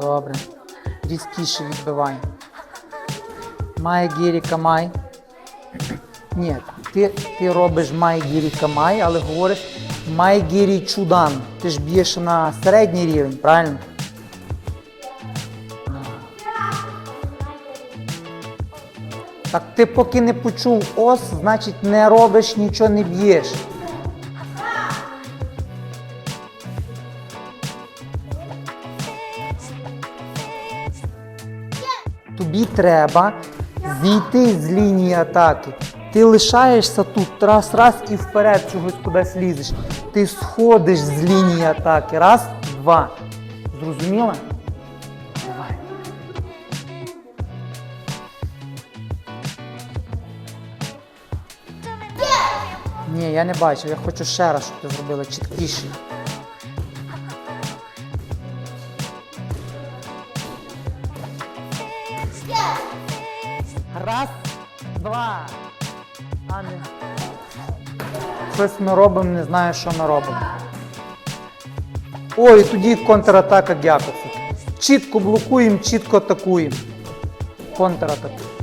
Добре. Різкіше відбивай. Май гірі камай. Ні, ти, ти робиш май гірі камай, але говориш май гірі чудан. Ти ж б'єш на середній рівень, правильно? Так ти поки не почув ос, значить не робиш, нічого не б'єш. Тобі треба зійти з лінії атаки. Ти лишаєшся тут раз, раз і вперед чогось кудись лізеш. Ти сходиш з лінії атаки. Раз, два. Зрозуміла? Давай. Ні, я не бачив. Я хочу ще раз, щоб ти зробила чіткіше. Раз, два. А не. Щось ми робимо, не знаю, що ми робимо. Ой, тоді контратака Гякоса. Чітко блокуємо, чітко атакуємо. Контратака.